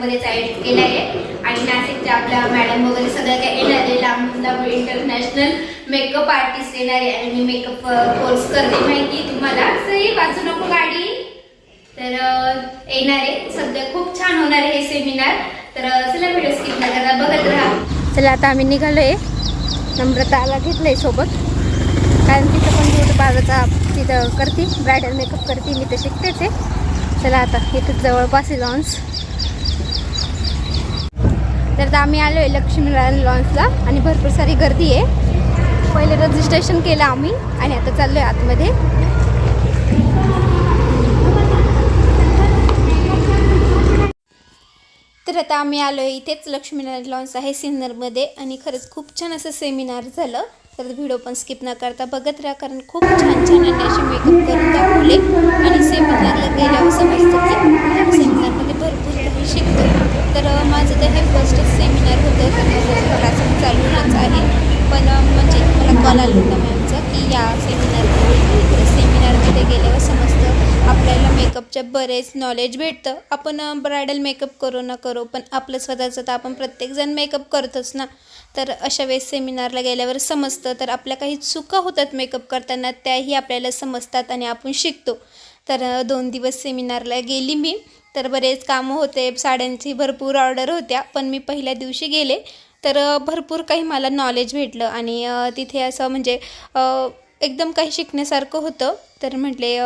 मध्ये सिन्नरमध्येच केलं आहे. आणि नाशिकच्या आपल्या मॅडम वगैरे सगळ्या काही येणार आहे लांब लांब इंटरनॅशनल मेकअप आर्टिस्ट येणार आहे आणि मी मेकअप कोर्स करते माहिती तुम्हाला? सही वाचू नको गाडी. तर येणार आहे. सध्या खूप छान होणार आहे हे सेमिनार तर चला व्हिडिओ स्किप न करता बघत राहा. चला आता आम्ही निघालोय. नम्रताला घेतलंय सोबत. कारण तिथं पण ब्युटी पार्लरचा तिथं करते ब्रायडल मेकअप करते. मी तर शिकतेच आहे. चला आता इथं जवळपास लॉन्स तर आता आम्ही आलो आहे लक्ष्मीनारायण लॉन्सला आणि भरपूर सारी गर्दी आहे. पहिले रजिस्ट्रेशन केलं आम्ही आणि आता चाललो आहे आतमध्ये. तर आता आम्ही आलो आहे इथेच लक्ष्मीनारायण लॉन्स आहे सिन्नरमध्ये आणि खरंच खूप छान असं सेमिनार झालं. तर व्हिडिओ पण स्किप न करता बघत राहा कारण खूप छान छान आणि असे मेकअप करून दाखवले. आणि सेमिनारला गेल्यावर समजतं की सेमिनारमध्ये भरपूर काही शिकतो तर माझं तर हे फर्स्ट सेमिनार होतं. तर माझं क्लास आहे. पण म्हणजे मला कॉल आला होता मॅमचा की या सेमिनारमध्ये सेमिनारमध्ये गेल्यावर समजतं आपल्याला मेकअपच्या बरेच नॉलेज भेटतं. आपण ब्रायडल मेकअप करू ना करू पण आपलं स्वतःचं तर आपण प्रत्येकजण मेकअप करतोच ना. तर अशा वेळेस सेमिनारला गेल्यावर समजतं. तर आपल्या काही चुका होतात मेकअप करताना त्याही आपल्याला समजतात आणि आपण शिकतो. तर दोन दिवस सेमिनारला गेली मी. तर बरेच कामं होते साड्यांची भरपूर ऑर्डर होत्या पण मी पहिल्या दिवशी गेले तर भरपूर काही मला नॉलेज भेटलं आणि तिथे असं म्हणजे एकदम काही शिकण्यासारखं होतं तर म्हटले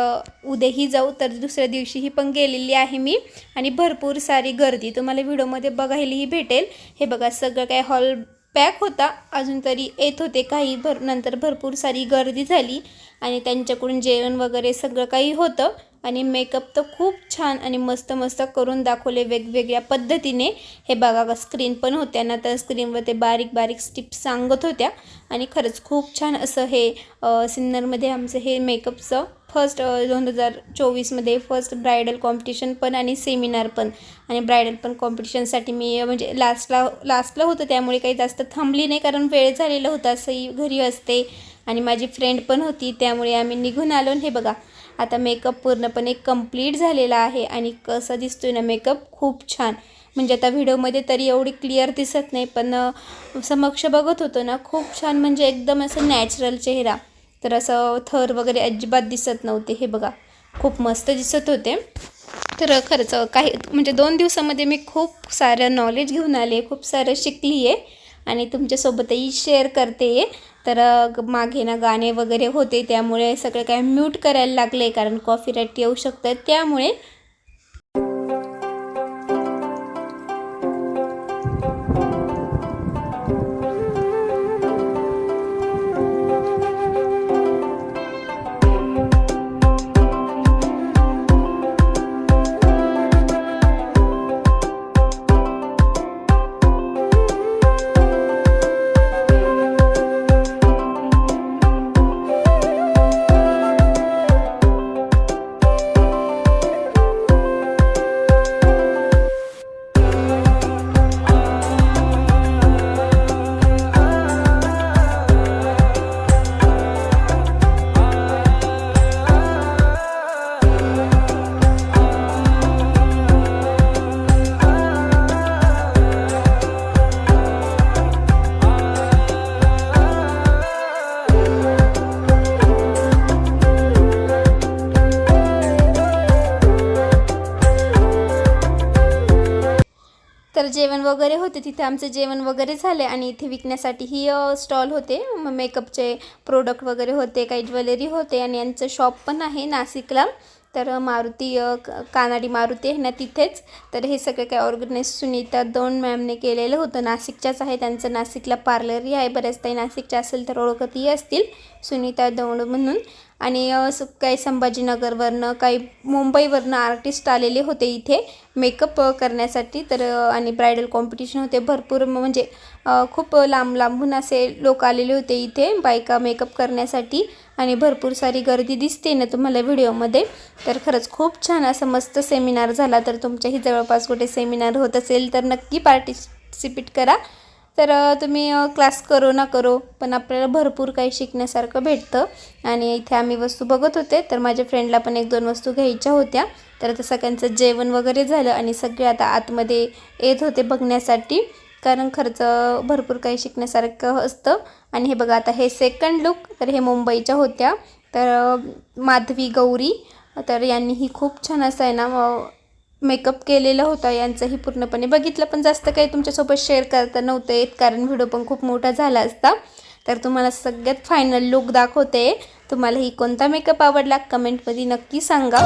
उद्याही जाऊ तर दुसऱ्या दिवशीही पण गेलेली आहे मी आणि भरपूर सारी गर्दी. तुम्हाला व्हिडिओमध्ये बघायलाही भेटेल. हे बघा सगळं काय हॉल पॅक होता अजून तरी येत होते काही भर नंतर भरपूर सारी गर्दी झाली आणि त्यांच्याकडून जेवण वगैरे सगळं काही होतं. आणि मेकअप तर खूप छान आणि मस्त मस्त करून दाखवले वेगवेगळ्या पद्धतीने. हे बघा स्क्रीन पण होत्या ना तर स्क्रीनवर ते बारीक बारीक स्टिप्स सांगत होत्या. आणि खरंच खूप छान असं हे सिन्नरमध्ये आमचं हे मेकअपचं फर्स्ट दोन हजार चोवीसमध्ये फर्स्ट ब्रायडल कॉम्पिटिशन पण आणि सेमिनार पण. आणि ब्रायडल पण कॉम्पिटिशनसाठी मी म्हणजे लास्टला लास्टला होतं त्यामुळे काही जास्त थांबली नाही कारण वेळ झालेला होता असंही घरी असते. आणि माझी फ्रेंड पण होती त्यामुळे आम्ही निघून आलो. आणि हे बघा आता मेकअप पूर्णपणे कंप्लीट झालेला आहे आणि कसं दिसतोय ना मेकअप खूप छान. म्हणजे आता व्हिडिओमध्ये तरी एवढी क्लिअर दिसत नाही पण समक्ष बघत होतो ना खूप छान म्हणजे एकदम असं नॅचरल चेहरा. तर असं थर वगैरे अजिबात दिसत नव्हते हे बघा. खूप मस्त दिसत होते. तर खरंच काही म्हणजे दोन दिवसामध्ये मी खूप सारं नॉलेज घेऊन आले खूप सारं शिकली आहे आणि तुमच्यासोबतही शेअर करते. तर मागे ना गाणे वगैरे होते त्यामुळे सगळं काय म्यूट करायला लागले कारण कॉपीराईट येऊ शकतं. त्यामुळे तर जेवण वगैरे होते तिथे आमचे जेवण वगैरे झाले आणि इथे विकण्यासाठीही स्टॉल होते. मेकअपचे प्रोडक्ट वगैरे होते काही ज्वेलरी होते आणि यांचं शॉप पण आहे नाशिकला. तर मारुती क- कानाडी मारुती आहे ना तिथेच. तर हे सगळं काय ऑर्गनाईज सुनीता दोन मॅमने केलेलं होतं. नाशिकच्याच आहे त्यांचं नाशिकला पार्लरही आहे. बऱ्याच ताई नाशिकच्या असेल तर ओळखतही असतील सुनीता दौंड म्हणून. आणि काही संभाजीनगरवरनं काही मुंबईवरनं आर्टिस्ट आलेले होते इथे मेकअप करण्यासाठी. तर आणि ब्रायडल कॉम्पिटिशन होते भरपूर. म्हणजे खूप लांब लांबून असे लोक आलेले होते इथे बायका मेकअप करण्यासाठी. आणि भरपूर सारी गर्दी दिसते ना तुम्हाला व्हिडिओमध्ये. तर खरंच खूप छान असं मस्त सेमिनार झाला. तर तुमच्याही जवळपास कुठे सेमिनार होत असेल तर नक्की पार्टिसिपेट करा. तर तुम्ही क्लास करो ना करो पण आपल्याला भरपूर काही शिकण्यासारखं भेटतं. आणि इथे आम्ही वस्तू बघत होते तर माझ्या फ्रेंडला पण एक दोन वस्तू घ्यायच्या होत्या. तर आता सगळ्यांचं जेवण वगैरे झालं आणि सगळे आता आतमध्ये येत होते बघण्यासाठी. कारण खर्च भरपूर काही शिकण्यासारखं असतं. आणि हे बघा आता हे सेकंड लुक तर हे मुंबईच्या होत्या. तर माधवी गौरी तर यांनीही खूप छान असं आहे ना मेकअप केलेला होता यांचंही पूर्णपणे. बघितलं पण जास्त काही तुमच्यासोबत शेअर करता नव्हतं येत कारण व्हिडिओ पण खूप मोठा झाला असता. तर तुम्हाला सगळ्यात फायनल लुक दाखवते. तुम्हाला ही कोणता मेकअप आवडला कमेंटमध्ये नक्की सांगा.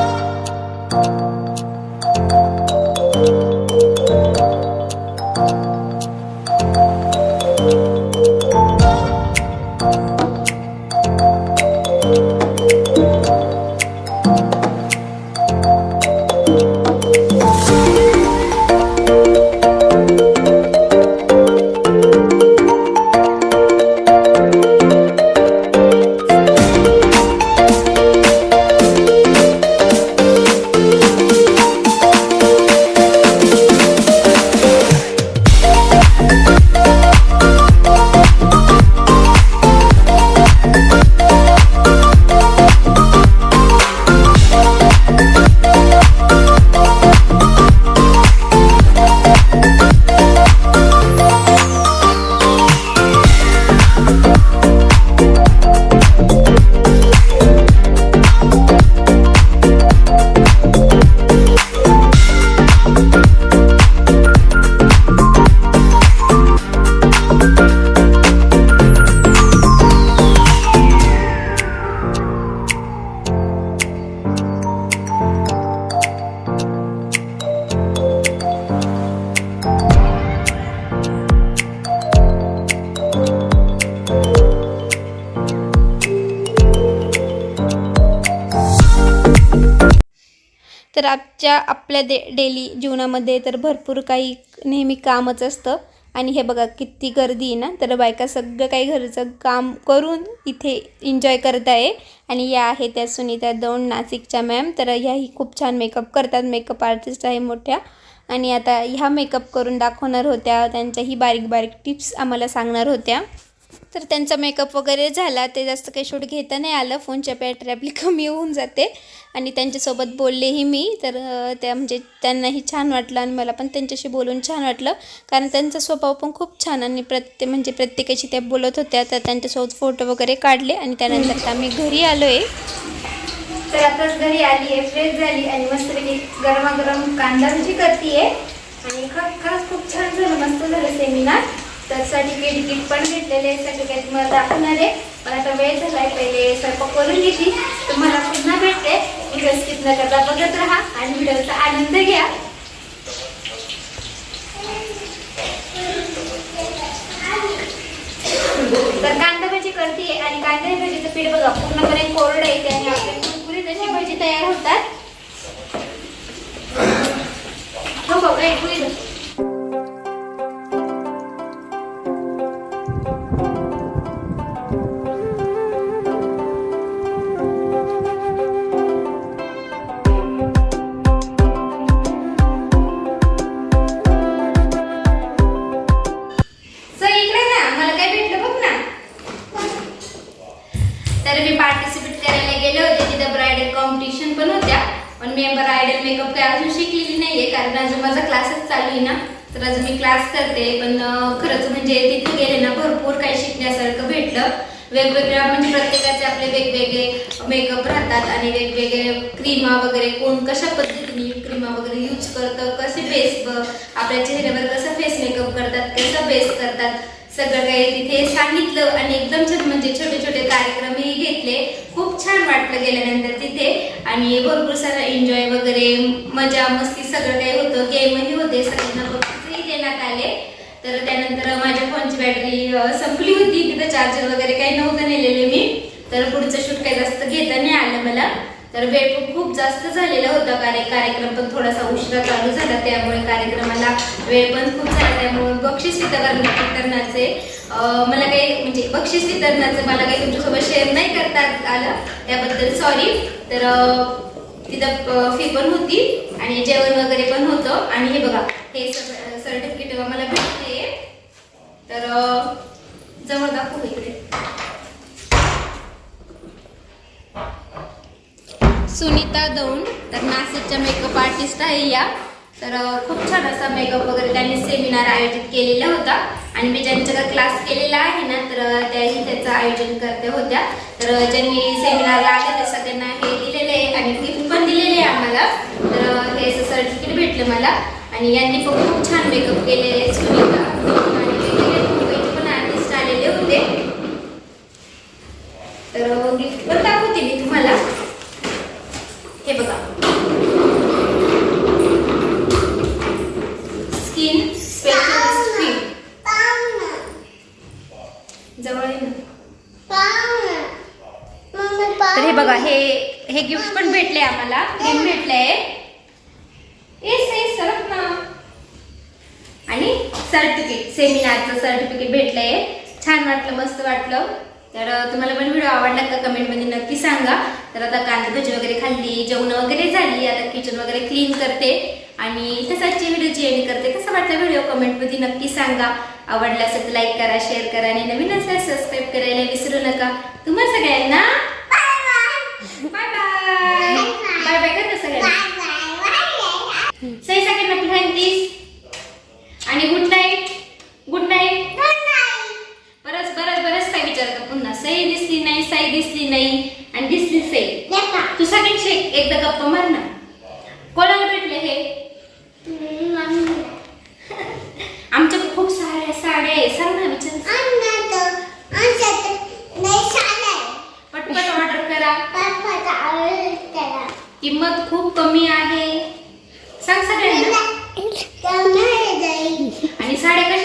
रोजच्या आपल्या दे डेली जीवनामध्ये तर भरपूर काही नेहमी कामच असतं. आणि हे बघा किती गर्दी आहे ना? तर बायका सगळं काही घरचं काम करून इथे एन्जॉय करत आहे. आणि या आहे त्या सुनीता दोन नाशिकच्या मॅम तर ह्याही खूप छान मेकअप करतात. मेकअप आर्टिस्ट आहे मोठ्या. आणि आता ह्या मेकअप करून दाखवणार होत्या. त्यांच्याही बारीक बारीक टिप्स आम्हाला सांगणार होत्या. तर त्यांचा मेकअप वगैरे झाला. ते जास्त काही शूट घेता नाही आलं. फोनच्या बॅटरी आपली कमी होऊन जाते. आणि त्यांच्यासोबत बोललेही मी. तर त्या म्हणजे त्यांनाही छान वाटलं आणि मला पण त्यांच्याशी बोलून छान वाटलं. कारण त्यांचा स्वभाव पण खूप छान आणि प्रत्ये म्हणजे प्रत्येकाशी त्या बोलत होत्या. तर त्यांच्यासोबत फोटो वगैरे काढले आणि त्यानंतर आम्ही घरी आलो आहे तर आताच घरी आली आहे. फ्रेश झाली आणि मस्तपैकी गरमागरम कांदा भजी करते आणि खरंच खरंच खूप छान झालं. मस्त झालं सेमिनार. तर सर्टिफिकेट तिकीट पण भेटलेले सर्टिफिकेट मला दाखवणार आहे. पण आता वेळ झाला आहे पहिले स्वयंपाक करून घेतली तर मला पुन्हा भेटते. व्हिडिओ स्किप न करता बघत राहा आणि व्हिडिओचा आनंद घ्या. तर कांदा भाजी करते आणि कांदा भाजीचं पीठ बघा पूर्णपणे कोरडं येते आणि आपली कुरकुरीत अशी भाजी तयार होतात. हो बघा एक मी ब्रायडल मेकअप काय अजून शिकलेली नाहीये कारण अजून माझा क्लासच चालू आहे ना. तर अजून मी क्लास करते पण खरंच म्हणजे तिथे गेले ना भरपूर काही शिकण्यासारखं भेटलं. वेगवेगळ्या म्हणजे प्रत्येकाचे आपले वेगवेगळे मेकअप राहतात आणि वेगवेगळे क्रीमा वगैरे कोण कशा पद्धतीने क्रीमा वगैरे यूज करतं कसे बेस आपल्या चेहऱ्यावर कसं फेस मेकअप करतात कसं बेस करतात सगळं काही तिथे सांगितलं आणि एकदम छान म्हणजे छोटे छोटे कार्यक्रमही घेतले. खूप छान वाटलं गेल्यानंतर तिथे. आणि भरपूर सारा एन्जॉय वगैरे मजा मस्ती सगळं काही होतं. गेमही होते सगळ्यांना बक्षीसही देण्यात आले. तर त्यानंतर माझ्या फोनची बॅटरी संपली होती. तिथं चार्जर वगैरे काही नव्हतं नेलेले मी. तर पुढचं शूट काही जास्त घेता नाही आलं मला. तर वेळ पण खूप जास्त झालेला होता. कार्य कार्यक्रम पण थोडासा उशिरा चालू झाला. त्यामुळे कार्यक्रमाला वेळ पण खूप झाला. त्यामुळे बक्षीस वितरण वितरणाचे मला काही म्हणजे बक्षीस वितरणाचं मला काही तुमच्यासोबत शेअर नाही करता आलं त्याबद्दल सॉरी तर तिथं फी पण होती आणि जेवण वगैरे पण होतं. आणि हे बघा हे सर्टिफिकेट मला भेटते तर जवळ दाखवू इकडे. सुनीता दौंड तर नाशिकच्या मेकअप आर्टिस्ट आहे या. तर खूप छान असा मेकअप वगैरे त्यांनी सेमिनार आयोजित केलेला होता. आणि मी ज्यांच्याकडे क्लास केलेला आहे ना तर त्याही त्याचं आयोजन करते होत्या. तर ज्यांनी सेमिनारला आले त्या सगळ्यांना हे दिलेले आहे आणि गिफ्ट पण दिलेले आहे आम्हाला. तर हे असं सर्टिफिकेट भेटलं मला. आणि यांनी पण खूप छान मेकअप केलेले सुनीता. आणि वेगवेगळे मुंबईचे पण आर्टिस्ट आलेले होते. तर गिफ्ट पण दाखवते मी तुम्हाला हे बघा स्किन स्पेशलिस्ट क्रीम जवळ ये ना तर हे बघा हे हे गिफ्ट पण भेटले आम्हाला. क्रीम भेटलंय येस येस सरक ना आणि सर्टिफिकेट सेमिनारचं सर्टिफिकेट भेटलंय. छान वाटलं मस्त वाटलं. तर तुम्हाला पण व्हिडिओ आवडला का कमेंटमध्ये नक्की सांगा. तर आता कांदा भजी वगैरे खाल्ली जेवण वगैरे झाली आता किचन वगैरे क्लीन करते. आणि तसाची व्हिडिओची एंड करते कसा वाटला व्हिडिओ कमेंटमध्ये नक्की सांगा. आवडला असेल तर लाईक करा शेअर करा. आणि नवीन असल्यास सबस्क्राईब करायला विसरू नका. तुम्हा सगळ्यांना बाय बाय बाय बाय करता सगळ्यांना सही सगळ्यांना पुन्हा प्लीज आणि गुड नाईट गुड नाईट बरंच बरंच बरंच काय विचारतं पुन्हा. सई दिसली नाही साई दिसली नाही आणि दिसली सई तू सगळ्यांशी एक- एकदा गप्पा मार ना. कोणाला भेटले हे? आमच्याकडे खूप साड्या साड्या आहे. सांग ना विचार. करा. किंमत खूप कमी आहे. सांग सगळ्यांना. आणि साड्या कशा